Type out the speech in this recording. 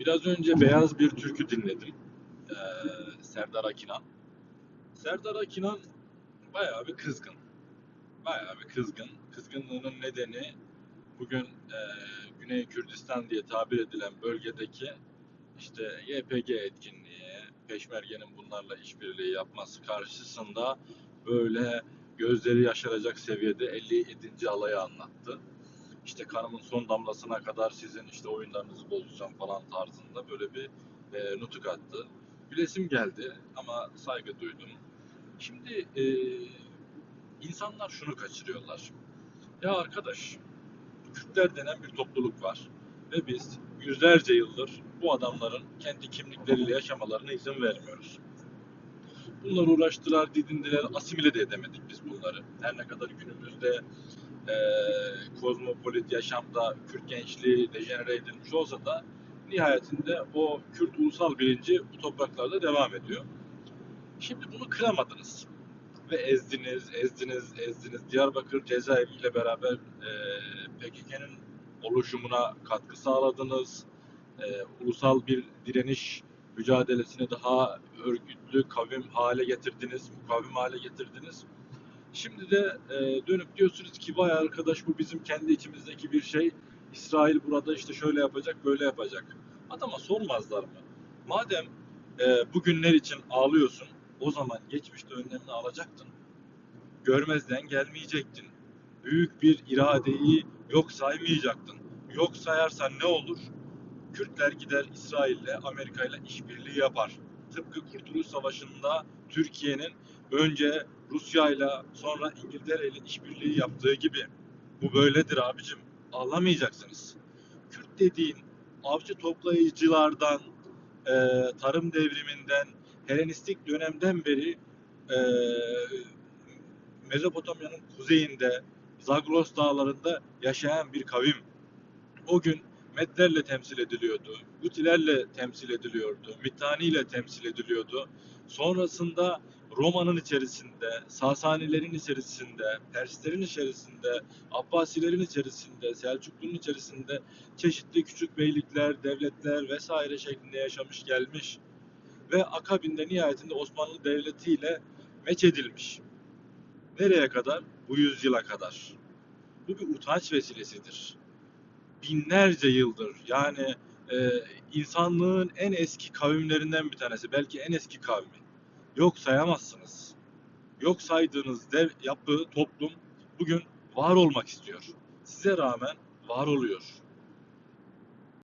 Biraz önce beyaz bir türkü dinledim. Ee, Serdar Akinan. Serdar Akinan bayağı bir kızgın. Bayağı bir kızgın. Kızgınlığının nedeni bugün e, Güney Kürdistan diye tabir edilen bölgedeki işte YPG etkinliği, Peşmerge'nin bunlarla işbirliği yapması karşısında böyle gözleri yaşaracak seviyede 57. alayı anlattı. İşte kanımın son damlasına kadar sizin işte oyunlarınızı bozacağım falan tarzında böyle bir e, nutuk attı. Gülesim geldi ama saygı duydum. Şimdi e, insanlar şunu kaçırıyorlar. Ya arkadaş, Kürtler denen bir topluluk var ve biz yüzlerce yıldır bu adamların kendi kimlikleriyle yaşamalarına izin vermiyoruz. Bunlar uğraştılar, didindiler, asimile de edemedik biz bunları. Her ne kadar günümüzde e, kozmopolit yaşamda Kürt gençliği dejenere edilmiş olsa da nihayetinde o Kürt ulusal bilinci bu topraklarda devam ediyor. Şimdi bunu kıramadınız ve ezdiniz, ezdiniz, ezdiniz. Diyarbakır cezaeviyle beraber e, PKK'nın oluşumuna katkı sağladınız. E, ulusal bir direniş mücadelesini daha örgütlü, kavim hale getirdiniz, mukavim hale getirdiniz. Şimdi de e, dönüp diyorsunuz ki vay arkadaş bu bizim kendi içimizdeki bir şey. İsrail burada işte şöyle yapacak, böyle yapacak. Adama sormazlar mı? Madem e, bugünler için ağlıyorsun, o zaman geçmişte önlemini alacaktın. Görmezden gelmeyecektin. Büyük bir iradeyi yok saymayacaktın. Yok sayarsan ne olur? Kürtler gider İsrail'le, Amerika'yla işbirliği yapar. Tıpkı Kurtuluş Savaşı'nda Türkiye'nin önce Rusya'yla sonra İngiltere'yle işbirliği yaptığı gibi. Bu böyledir abicim. Ağlamayacaksınız. Kürt dediğin avcı toplayıcılardan, e, tarım devriminden, Helenistik dönemden beri e, Mezopotamya'nın kuzeyinde, Zagros dağlarında yaşayan bir kavim. O gün Medlerle temsil ediliyordu, Gutilerle temsil ediliyordu, Mittaniyle temsil ediliyordu. Sonrasında Roma'nın içerisinde, Sasanilerin içerisinde, Perslerin içerisinde, Abbasilerin içerisinde, Selçuklu'nun içerisinde çeşitli küçük beylikler, devletler vesaire şeklinde yaşamış gelmiş ve akabinde nihayetinde Osmanlı Devleti ile meç edilmiş. Nereye kadar? Bu yüzyıla kadar. Bu bir utanç vesilesidir. Binlerce yıldır yani e, insanlığın en eski kavimlerinden bir tanesi, belki en eski kavmi. Yok sayamazsınız. Yok saydığınız dev yapı, toplum bugün var olmak istiyor. Size rağmen var oluyor.